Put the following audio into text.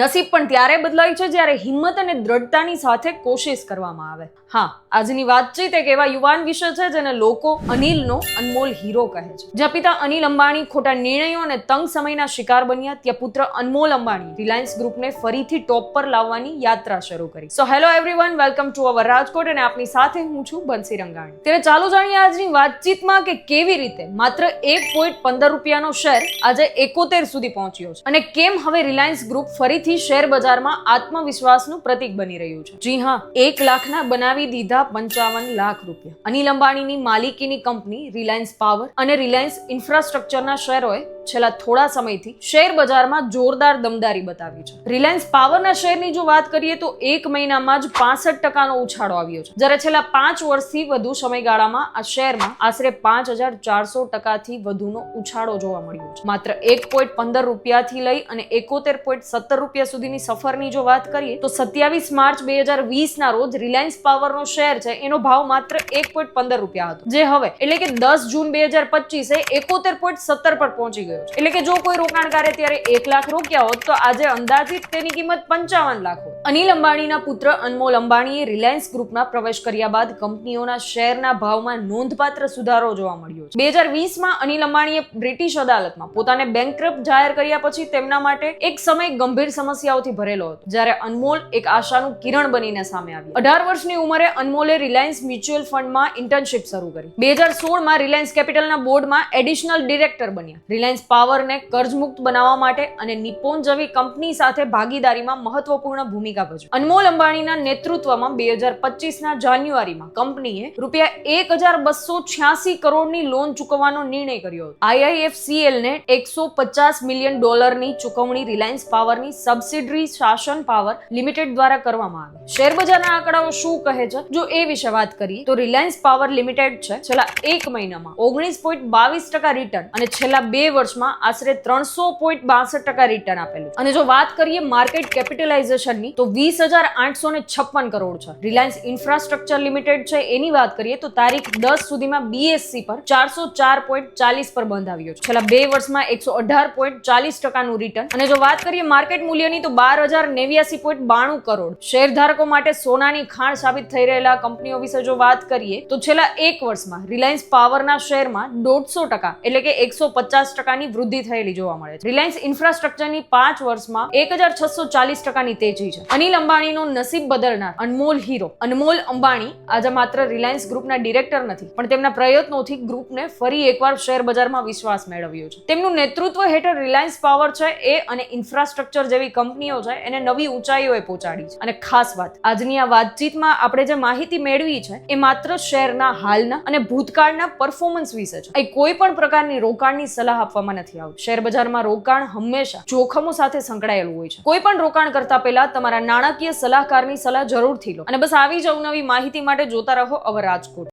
નસીબ પણ ત્યારે બદલાય છે જ્યારે હિંમત અને દ્રઢતાની સાથે કોશિશ કરવામાં આવે. હા, આજની વાતચીત એક એવા યુવાન વિશે છે જેને લોકો અનિલનો અનમોલ હીરો કહે છે. જ્યાં પિતા અનિલ અંબાણી ખોટા નિર્ણયો અને તંગ સમયના શિકાર બન્યા, ત્યાં પુત્ર અનમોલ અંબાણી રિલાયન્સ ગ્રુપને ફરીથી ટોપ પર લાવવાની યાત્રા શરૂ કરી. So hello everyone welcome to our Rajkot અને આપની સાથે હું છું બંસી રંગાણી. ત્યારે ચાલો જાણીએ આજની વાતચીતમાં કે કેવી રીતે માત્ર એક પોઈન્ટ પંદર રૂપિયાનો શેર આજે એકોતેર સુધી પહોંચ્યો છે. અને કેમ હવે રિલાયન્સ ગ્રુપ ફરીથી શેર બજારમાં આત્મવિશ્વાસનું પ્રતીક બની રહ્યું છે. જી હા, એક લાખના બનાવી દીધા પંચાવન લાખ રૂપિયા. અનિલ અંબાણીની માલિકીની કંપની રિલાયન્સ પાવર અને રિલાયન્સ ઇન્ફ્રાસ્ટ્રક્ચરના શેરોએ છેલ્લા થોડા સમયથી શેર બજારમાં જોરદાર દમદારી બતાવી છે. રિલાયન્સ પાવરના શેરની જો વાત કરીએ તો એક મહિનામાં જ પાસઠ ટકાનો ઉછાળો આવ્યો છે. જ્યારે છેલ્લા પાંચ વર્ષથી વધુ સમયગાળામાં આ શેરમાં આશરે પાંચ હજાર ચારસો ટકાથી વધુનો ઉછાળો જોવા મળ્યો છે. માત્ર એક પોઈન્ટ પંદર રૂપિયાથી લઈ અને એકોતેર પોઈન્ટ સત્તર રૂપિયા સુધીની સફરની જો વાત કરીએ તો સત્યાવીસ માર્ચ બે હજાર વીસના રોજ રિલાયન્સ પાવરનો શેર છે એનો ભાવ માત્ર એક પોઈન્ટ પંદર રૂપિયા હતો. જે હવે એટલે કે દસ જૂન બે હજાર પચીસે એકોતેર પોઈન્ટ સત્તર પર પહોંચી ગયો છે એટલે કે જો કોઈ રોકાણકારે ત્યારે એક લાખ રોક્યા હોત તો આજે અંદાજિત તેની કિંમત પંચાવન લાખ અનિલ અંબાણીના પુત્ર અનમોલ અંબાણીએ રિલાયન્સ ગ્રુપમાં પ્રવેશ કર્યા બાદ કંપનીઓના શેરના ભાવમાં નોંધપાત્ર સુધારો જોવા મળ્યો છે. બે હજાર વીસમાં અનિલ અંબાણીએ બ્રિટિશ અદાલતમાં પોતાને બેંકરપ્ટ જાહેર કર્યા પછી તેમના માટે એક સમય ગંભીર સમસ્યાઓથી ભરેલો હતો, જ્યારે અનમોલ એક આશાનું કિરણ બનીને સામે આવ્યું. અઢાર વર્ષની ઉંમરે અનમોલે રિલાયન્સ મ્યુચ્યુઅલ ફંડમાં ઇન્ટર્નશિપ શરૂ કરી. બે હજાર સોળમાં રિલાયન્સ કેપિટલના બોર્ડમાં એડિશનલ ડિરેક્ટર બન્યા. રિલાયન્સ પાવરને કર્જમુક્ત બનાવવા માટે અને નિપ્પોન જેવી કંપની સાથે ભાગીદારીમાં મહત્વપૂર્ણ ભૂમિકા ભજવી. અનમોલ અંબાણીના નેતૃત્વમાં બે હજાર પચીસના જાન્યુઆરીમાં કંપનીએ રૂપિયા એક હજાર બસો છ્યાસી કરોડની લોન ચૂકવવાનો નિર્ણય કર્યો હતો. આઈઆઈએફસીએલ ને એકસો પચાસ મિલિયન ડોલરની ચૂકવણી રિલાયન્સ પાવરની સબસિડરી શાસન પાવર લિમિટેડ દ્વારા કરવામાં આવી. શેર આંકડાઓ શું કહે છે? જો એ વિશે વાત કરીએ, તો રિલાયન્સ પાવર લિમિટેડ છે છેલ્લા એક મહિનામાં ઓગણીસ પોઈન્ટ બાવીસ ટકા રિટર્ન અને છેલ્લા બે વર્ષમાં આશરે ત્રણસો પોઈન્ટ બાસઠ ટકા રિટર્ન આપેલું અને જો વાત કરીએ માર્કેટ કેપિટલાઇઝેશનની તો વીસ હજાર આઠસો ને છપ્પન કરોડ છે. રિલાયન્સ ઇન્ફ્રાસ્ટ્રક્ચર લિમિટેડ છે, એની વાત કરીએ તો તારીખ દસ સુધીમાં બીએસસી પર ચારસો ચાર પોઈન્ટ ચાલીસ પર બંધ આવ્યો છે. છેલ્લા બે વર્ષમાં એકસો અઢાર પોઈન્ટ ચાલીસ ટકાનું રિટર્ન અને જો વાત કરીએ માર્કેટ મૂલ્યની તો બાર હજાર નેવ્યાસી પોઈન્ટ બાણું કરોડ. શેરધારકો માટે સોનાની ખાણ સાબિત થઈ રહેલા કંપનીઓ વિશે જો વાત કરીએ તો છેલ્લા એક વર્ષમાં રિલાયન્સ પાવરના શેરમાં દોઢસો ટકા એટલે કે એકસો પચાસ ટકાની વૃદ્ધિ થયેલી જોવા મળે છે. રિલાયન્સ ઇન્ફ્રાસ્ટ્રક્ચરની પાંચ વર્ષમાં એક હજાર છસો ચાલીસ ટકાની તેજી છે. અનિલ અંબાણીનો નસીબ બદલનાર અનમોલ હીરો. અનમોલ અંબાણી આજે માત્ર રિલાયન્સ ગ્રુપના ડિરેક્ટર નથી, પણ તેમના પ્રયત્નોથી ગ્રુપને ફરી એકવાર શેર બજારમાં વિશ્વાસ મેળવ્યો છે. તેમનું નેતૃત્વ હેઠળ રિલાયન્સ પાવર છે, એ અને ઇન્ફ્રાસ્ટ્રક્ચર જેવી કંપનીઓ છે, એને નવી ઊંચાઈઓએ પહોંચાડી છે. અને ખાસ વાત, આજની આ વાતચીતમાં આપણે જે માહિતી મેળવી છે, એ માત્ર શેરના હાલના અને ભૂતકાળના પરફોર્મન્સ વિશે છે. અહીં કોઈ પણ પ્રકારની રોકાણની સલાહ આપવામાં નથી આવતી. શેર બજારમાં રોકાણ હંમેશા જોખમો સાથે સંકળાયેલું હોય છે. કોઈ પણ રોકાણ કરતા પહેલા તમારા નાણાકીય સલાહકારની સલાહ જરૂરથી લો. અને બસ આવી જ અવનવી માહિતી માટે જોતા રહો અવર રાજકોટ.